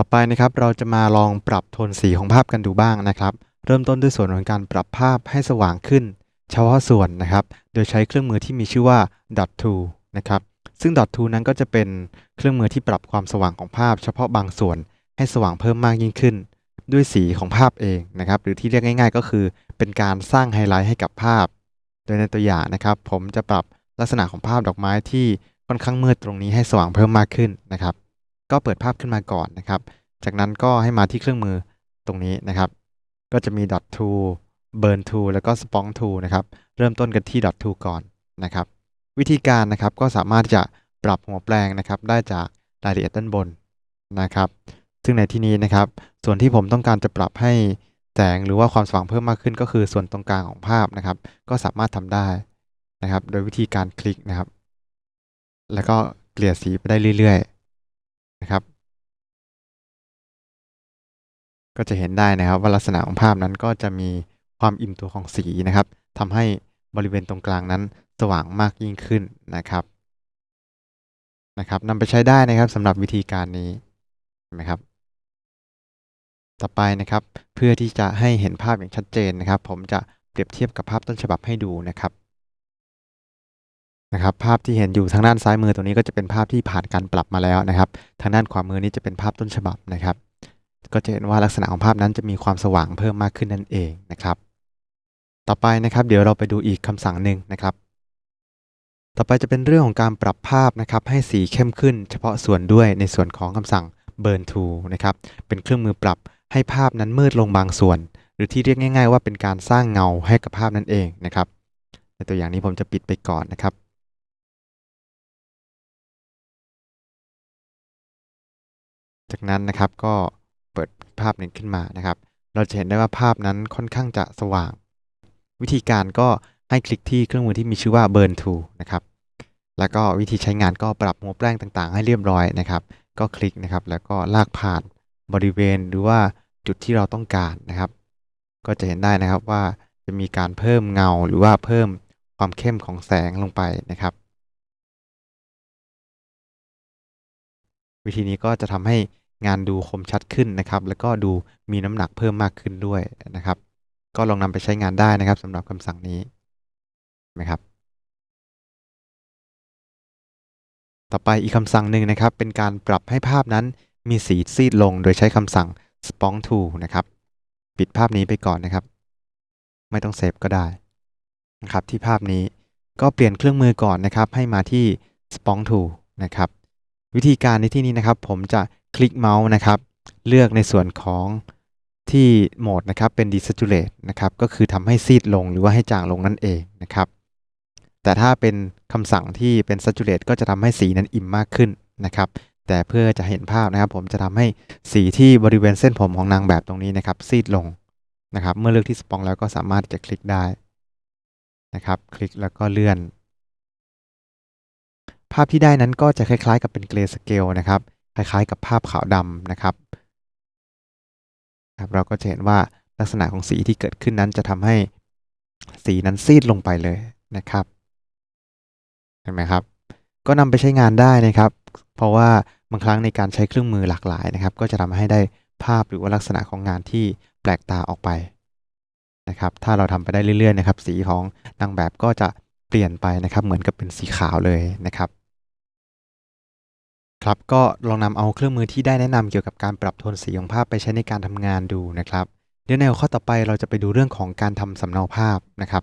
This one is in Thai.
ต่อไปนะครับเราจะมาลองปรับโทนสีของภาพกันดูบ้างนะครับ เริ่มต้นด้วยส่วนของการปรับภาพให้สว่างขึ้น เฉพาะส่วนนะครับ โดยใช้เครื่องมือที่มีชื่อว่า dot tool นะครับซึ่ง dot tool นั้นก็จะเป็นเครื่องมือที่ปรับความสว่างของภาพ เฉพาะบางส่วนให้สว่างเพิ่มมากยิ่งขึ้น ด้วยสีของภาพเองนะครับหรือที่เรียกง่าย ๆ ก็คือ เป็นการสร้างไฮไลท์ให้กับภาพ โดยในตัวอย่างนะครับ ผมจะปรับลักษณะของภาพดอกไม้ที่ค่อนข้างมืดตรงนี้ให้สว่างเพิ่มมากขึ้นนะครับ ก็เปิดภาพขึ้นมาก่อนนะครับ จากนั้นก็ให้มาที่เครื่องมือตรงนี้นะครับ ก็จะมี dot tool burn tool แล้วก็ spong tool นะครับ เริ่มต้นกันที่ dot tool ก่อนนะครับ วิธีการนะครับก็สามารถจะปรับหัวแปลงนะครับ ได้จากรายละเอียดด้านบนนะครับ ซึ่งในที่นี้นะครับ ส่วนที่ผมต้องการจะปรับให้แสงหรือว่าความสว่างเพิ่มมากขึ้นก็คือส่วนตรงกลางของภาพนะครับ ก็สามารถทำได้นะครับ โดยวิธีการคลิกนะครับ แล้วก็เกลี่ยสีไปได้เรื่อยๆ นะครับ ก็จะเห็นได้นะครับว่าลักษณะของภาพนั้นก็จะมีความอิ่มตัวของสีนะครับทำให้บริเวณตรงกลางนั้นสว่างมากยิ่งขึ้นนะครับนะครับนำไปใช้ได้นะครับสำหรับวิธีการนี้นไหมครับต่อไปนะครับ เพื่อที่จะให้เห็นภาพอย่างชัดเจนนะครับ ผมจะเปรียบเทียบกับภาพต้นฉบับให้ดูนะครับ นะครับภาพที่เห็นอยู่ทางด้านซ้ายมือตรงนี้ก็จะเป็นภาพที่ผ่านการปรับมาแล้วนะครับ ทางด้านขวามือนี้จะเป็นภาพต้นฉบับนะครับ ก็จะเห็นว่าลักษณะของภาพนั้นจะมีความสว่างเพิ่มมากขึ้นนั่นเองนะครับ ต่อไปนะครับ เดี๋ยวเราไปดูอีกคำสั่งหนึ่งนะครับ ต่อไปจะเป็นเรื่องของการปรับภาพนะครับ ให้สีเข้มขึ้น เฉพาะส่วนด้วยในส่วนของคำสั่ง burn to นะครับเป็นเครื่องมือปรับให้ภาพนั้นมืดลงบางส่วน หรือที่เรียกง่าย ๆ ว่าเป็นการสร้างเงาให้กับภาพนั่นเองนะครับ ในตัวอย่างนี้ผมจะปิดไปก่อนนะครับ จากนั้นนะครับก็เปิดภาพหนึ่งขึ้นมานะครับ เราจะเห็นได้ว่าภาพนั้นค่อนข้างจะสว่าง วิธีการก็ให้คลิกที่เครื่องมือที่มีชื่อว่า burn To นะครับ แล้วก็วิธีใช้งานก็ปรับหัวแปลงต่างๆ ให้เรียบร้อยนะครับ ก็คลิกนะครับ แล้วก็ลากผ่านบริเวณหรือว่าจุดที่เราต้องการนะครับ ก็จะเห็นได้นะครับว่าจะมีการเพิ่มเงาหรือว่าเพิ่มความเข้มของแสงลงไปนะครับ วิธีนี้ก็จะทำให้ งานดูคมชัดขึ้นนะครับ แล้วก็ดูมีน้ำหนักเพิ่มมากขึ้นด้วยนะครับ ก็ลองนำไปใช้งานได้นะครับสำหรับคำสั่งนี้นะครับ ต่อไปอีกคำสั่งหนึ่งนะครับ เป็นการปรับให้ภาพนั้นมีสีซีดลง โดยใช้คำสั่ง spong tool นะครับ ปิดภาพนี้ไปก่อนนะครับ ไม่ต้องเซฟก็ได้นะครับที่ภาพนี้ก็เปลี่ยนเครื่องมือก่อนนะครับ ให้มาที่ spong tool นะครับ วิธีการในที่นี้นะครับ ผมจะคลิกเมาส์นะครับ เลือกในส่วนของที่โหมดนะครับเป็น desaturate นะครับ ก็คือทำให้ซีดลงหรือว่าให้จางลงนั่นเองนะครับ แต่ถ้าเป็นคำสั่งที่เป็น saturate ก็จะทำให้สีนั้นอิ่มมากขึ้นนะครับ แต่เพื่อจะเห็นภาพนะครับ ผมจะทำให้สีที่บริเวณเส้นผมของนางแบบตรงนี้นะครับ ซีดลงนะครับ เมื่อเลือกที่สปองแล้วก็สามารถจะคลิกได้นะครับ คลิกแล้วก็เลื่อน ภาพที่ได้นั้นก็จะคล้ายๆ กับเป็นเกรสเกลนะครับ คล้ายๆ กับภาพขาวดำนะครับครับ เราก็จะเห็นว่าลักษณะของสีที่เกิดขึ้นนั้นจะทำให้สีนั้นซีดลงไปเลยนะครับ เห็นไหมครับ ก็นำไปใช้งานได้นะครับ เพราะว่าบางครั้งในการใช้เครื่องมือหลากหลายนะครับ ก็จะทำให้ได้ภาพหรือว่าลักษณะของงานที่แปลกตาออกไปนะครับ ถ้าเราทำไปได้เรื่อยๆนะครับ สีของนางแบบก็จะเปลี่ยนไปนะครับ เหมือนกับเป็นสีขาวเลยนะครับ ครับ ก็ลองนำเอาเครื่องมือที่ได้แนะนำเกี่ยวกับการปรับโทนสีของภาพไปใช้ในการทำงานดูนะครับ เดี๋ยวในข้อต่อไปเราจะไปดูเรื่องของการทำสำเนาภาพนะครับ